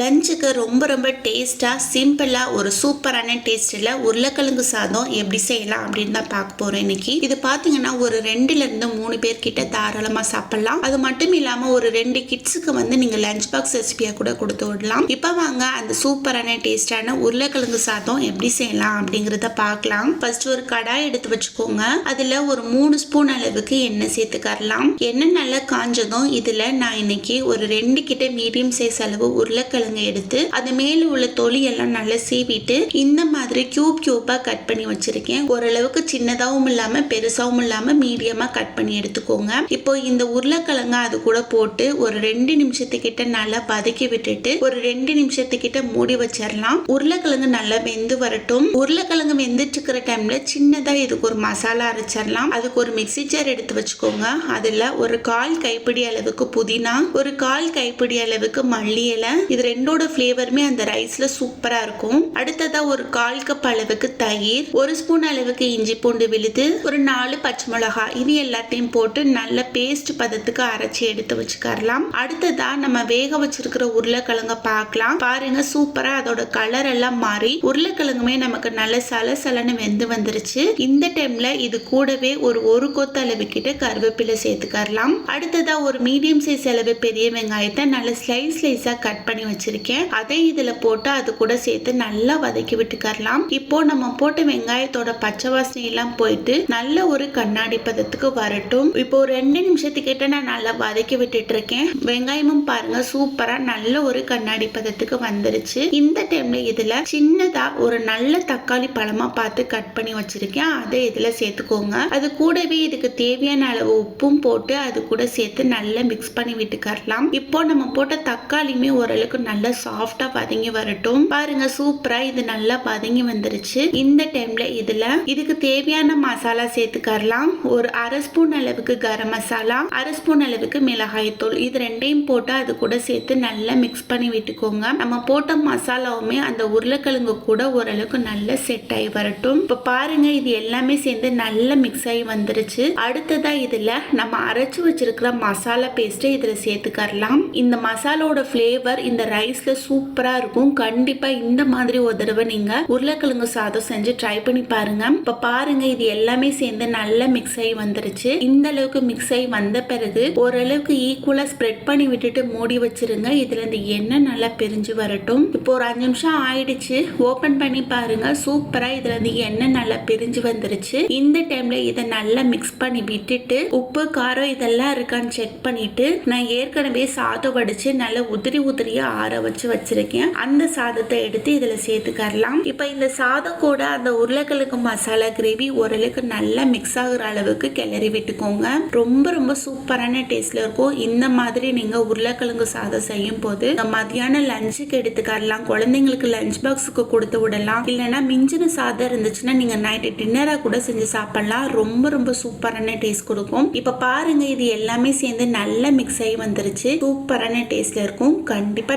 லஞ்சுக்கு ரொம்ப ரொம்ப டேஸ்ட்டாக சிம்பிளாக ஒரு சூப்பரான டேஸ்ட்டில் உருளைக்கிழங்கு சாதம் எப்படி செய்யலாம் அப்படின்னு தான் பார்க்க போகிறோம் இன்னைக்கு. இது பார்த்தீங்கன்னா ஒரு ரெண்டுலேருந்து மூணு பேர்கிட்ட தாராளமாக சாப்பிட்லாம். அது மட்டும் இல்லாமல் ஒரு ரெண்டு கிட்ஸுக்கு வந்து நீங்கள் லஞ்ச் பாக்ஸ் ரெசிபியாக கூட கொடுத்து விடலாம். இப்போ வாங்க அந்த சூப்பரான டேஸ்டான உருளைக்கிழங்கு சாதம் எப்படி செய்யலாம் அப்படிங்கிறத பார்க்கலாம். ஃபர்ஸ்ட் ஒரு கடாய் எடுத்து வச்சுக்கோங்க. அதில் ஒரு மூணு ஸ்பூன் அளவுக்கு எண்ணெய் சேர்த்துக்கரலாம். எண்ணெய் நல்லா காஞ்சதும் இதில் நான் இன்னைக்கு ஒரு ரெண்டு கிட்ட மீடியம் சைஸ் அளவு உருளைக்கிழங்கு எடுத்து அது மேலே உள்ள தொலி எல்லாம் நல்லா சீவிட்டு இந்த மாதிரி கியூப் கியூப்பாக கட் பண்ணி வச்சிருக்கேன். ஓரளவுக்கு சின்னதாகவும் இல்லாமல் பெருசாகவும் இல்லாமல் மீடியமாக கட் பண்ணி எடுத்துக்கோங்க. இப்போ இந்த உருளைக்கிழங்க அது கூட போட்டு ஒரு ரெண்டு நிமிஷத்துக்கிட்ட நல்லா வதக்கி விட்டுட்டு ஒரு ரெண்டு நிமிஷத்துக்கிட்ட மூடி வச்சிடலாம் உருளைக்கிழங்கு நல்லா வெந்து வரட்டும். உருளைக்கிழங்கு வெந்துட்டு இருக்கிற டைம்ல சின்னதாக இதுக்கு ஒரு மசாலா அரைச்சிடலாம் அதுக்கு ஒரு மிக்சி ஜார் எடுத்து வச்சுக்கோங்க. அதில் ஒரு கால் கைப்பிடி அளவுக்கு புதினா ஒரு கால் கைப்பிடி அளவுக்கு மல்லி இலை இது ரெண்டோட ஃப்ளேவருமே அந்த ரைஸ்ல சூப்பரா இருக்கும். அடுத்ததா ஒரு கால் கப் அளவுக்கு தயிர் ஒரு ஸ்பூன் அளவுக்கு இஞ்சி பூண்டு விழுது ஒரு நாலு பச்சை மிளகா இது எல்லாத்தையும் போட்டு நல்ல பேஸ்ட் பதத்துக்கு அரைச்சி எடுத்து வச்சுக்கரலாம் அடுத்ததா நம்ம வேக வச்சிருக்கிற உருளைக்கிழங்க பார்க்கலாம். பாருங்க சூப்பரா அதோட கலர் எல்லாம் மாறி உருளைக்கிழங்குமே நமக்கு நல்ல சலசலன்னு வெந்து வந்துருச்சு. இந்த டைம்ல இது கூடவே ஒரு ஒரு கொத்து அளவு கிட்ட கருவேப்பிலை சேர்த்துக்கரலாம் அடுத்ததா ஒரு மீடியம் சைஸ் அளவு பெரிய வெங்காயத்தை நல்ல ஸ்லைஸ் ஸ்லைஸா கட் பண்ணி வச்சிருக்கேன். அதை இதுல போட்டு அது கூட சேர்த்து நல்லா வதக்கி விட்டுக்கரலாம். இப்போ நம்ம போட்ட வெங்காயத்தோட பச்சை வாசனை எல்லாம் போயிட்டு நல்ல ஒரு கண்ணாடி பதத்துக்கு வரட்டும். இப்போ ஒரு ரெண்டு நிமிஷத்துக்கிட்ட நான் நல்லா வதக்கி விட்டுட்டு இருக்கேன் வெங்காயமும் பாருங்க சூப்பரா நல்ல ஒரு கண்ணாடி பதத்துக்கு வந்துருச்சு. இந்த டைம்ல இதுல சின்னதா ஒரு நல்ல தக்காளி பழமா பார்த்து கட் பண்ணி வச்சிருக்கேன். அதை இதுல சேர்த்துக்கோங்க. அது கூடவே இதுக்கு தேவையான அளவு உப்பும் போட்டு அது கூட சேர்த்து நல்லா மிக்ஸ் பண்ணி விட்டுக்கரலாம். இப்போ நம்ம போட்ட தக்காளியுமே ஓரளவுக்கு நல்லா சாஃப்டா பதங்கி வரட்டும். பாருங்க சூப்பரா இது நல்லா பதங்கி வந்துருச்சு. இந்த டைம்ல இதுல இதுக்கு தேவையான மசாலா சேர்த்துக்கரலாம். ஒரு அரை ஸ்பூன் அளவுக்கு கரம் மசாலா அரை ஸ்பூன் அளவுக்கு மிளகாய் தூள். இது ரெண்டையும் போட்டு அது கூட சேர்த்து நல்லா மிக்ஸ் பண்ணி விட்டுக்கோங்க. நம்ம போட்ட மசாலாவுமே அந்த உருளைக்கிழங்கு கூட ஓரளவுக்கு நல்லா செட் ஆகி வரட்டும். இப்போ பாருங்க இது எல்லாமே சேர்ந்து நல்லா மிக்ஸ் ஆகி வந்துருச்சு. அடுத்ததா இதுல நம்ம அரைச்சு வச்சிருக்கிற மசாலா பேஸ்ட் இதுல சேர்த்துக்கரலாம். இந்த மசாலோட ஃப்ளேவர் இந்த ரைஸ்ல சூப்பரா இருக்கும். கண்டிப்பா இந்த மாதிரி ஒரு தடவை நீங்க உருளைக்கிழங்கு சாதம் செஞ்சு ட்ரை பண்ணி பாருங்க. இப்ப பாருங்க இது எல்லாமே சேர்ந்து நல்லா மிக்ஸ் ஆகி வந்துருச்சு. இந்த அளவுக்கு மிக்ஸ் ஆகி வந்த பிறகு ஓரளவுக்கு ஈக்குவலா ஸ்ப்ரெட் பண்ணி விட்டுட்டு மூடி வச்சிருங்க. இதுல இருந்து எண்ணெய் நல்லா பிரிஞ்சு வரட்டும். இப்போ ஒரு அஞ்சு நிமிஷம் ஆயிடுச்சு. ஓபன் பண்ணி பாருங்க. சூப்பரா இதுல இருந்து எண்ணெய் நல்லா பிரிஞ்சு வந்துருச்சு. இந்த டைம்ல இதை நல்லா மிக்ஸ் பண்ணி விட்டுட்டு உப்பு காரம் இதெல்லாம் இருக்கான்னு செக் பண்ணிட்டு நான் ஏற்கனவே சாதம் வடிச்சு நல்லா உதிரி உதிரியா ஆற வச்சு வச்சிருக்கேன். அந்த சாதத்தை எடுத்து இதுல சேர்த்துக்கரலாம். இப்போ இந்த சாதம் கூட அந்த உருளைக்கிழங்கு மசாலா கிரேவி ஓரளவுக்கு நல்லா மிக்ஸ் ஆகுற அளவுக்கு கிளறி விட்டுக்கோங்க. ரொம்ப ரொம்ப சூப்பரான டேஸ்ட்ல இருக்கும். இந்த மாதிரி நீங்க உருளைக்கிழங்கு சாதம் செய்யும் போது மதியானம் லஞ்சுக்கு எடுத்துக்கரலாம். குழந்தைங்களுக்கு லஞ்ச் பாக்ஸுக்கு கொடுத்து விடலாம். இல்லைன்னா மிஞ்சின சாதம் இருந்துச்சுன்னா நீங்க நைட்டு டின்னரா கூட செஞ்சு சாப்பிடலாம். ரொம்ப ரொம்ப சூப்பரான டேஸ்ட் கொடுக்கும். இப்போ பாருங்க இது எல்லாமே சேர்ந்து நல்லா மிக்ஸ் ஆகி வந்துருச்சு. சூப்பரான டேஸ்ட்ல இருக்கும். கண்டிப்பா